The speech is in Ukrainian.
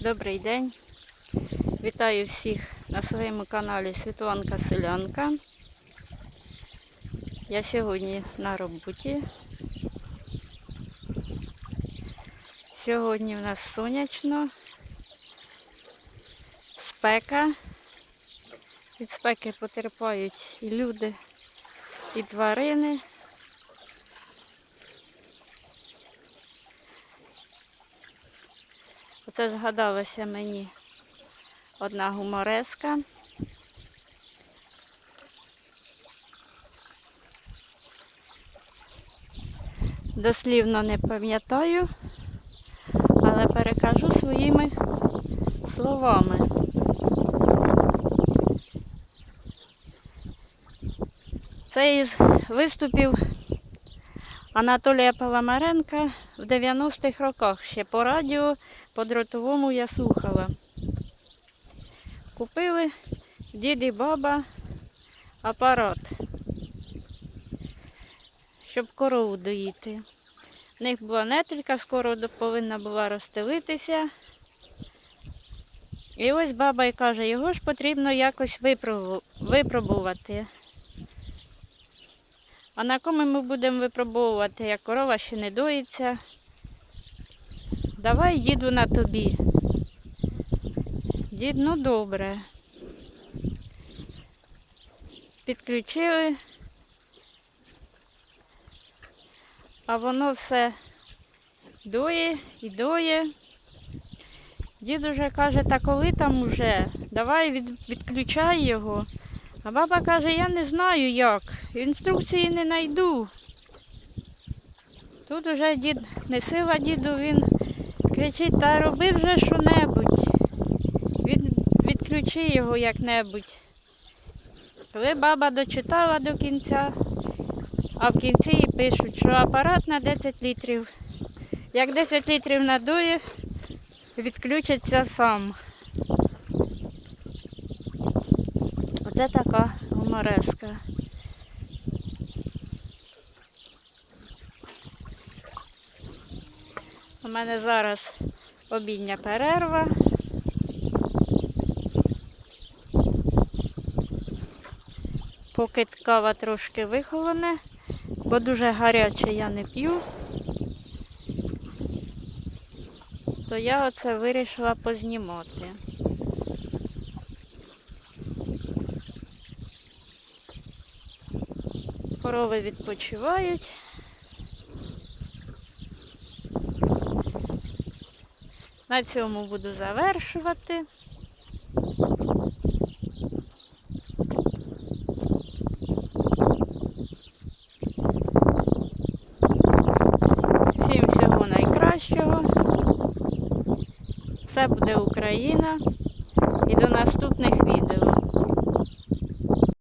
Добрий день. Вітаю всіх на своєму каналі Світланка Селянка. Я сьогодні на роботі. Сьогодні в нас сонячно, спека. Від спеки потерпають і люди, і тварини. Оце згадалося мені одна гумореска. Дослівно не пам'ятаю, але перекажу своїми словами. Це із виступів Анатолія Паламаренка в 90-х роках ще по радіо, по дротовому я слухала. Купили дід і баба апарат, щоб корову доїти. В них була нетелька, скоро повинна була розстелитися. І ось баба й каже, його ж потрібно якось випробувати. А на кому ми будемо випробовувати, як корова ще не доїться? Давай, діду, на тобі. Дід, ну добре. Підключили, а воно все доє і доє. Дід уже каже, та коли там уже? Давай від, відключай його. А баба каже, я не знаю як. Інструкції не знайду. Тут уже дід не сила діду, він кричить, та роби вже що-небудь. Від, відключи його як-небудь. Коли баба дочитала до кінця, а в кінці їй пишуть, що апарат на 10 літрів. Як 10 літрів надує, відключиться сам. Оце така гумореска. У мене зараз обідня перерва. Поки кава трошки вихолоне, бо дуже гаряче я не п'ю, то я оце вирішила познімати. Корови відпочивають. На цьому буду завершувати. Всім всього найкращого. Все буде Україна. І до наступних відео.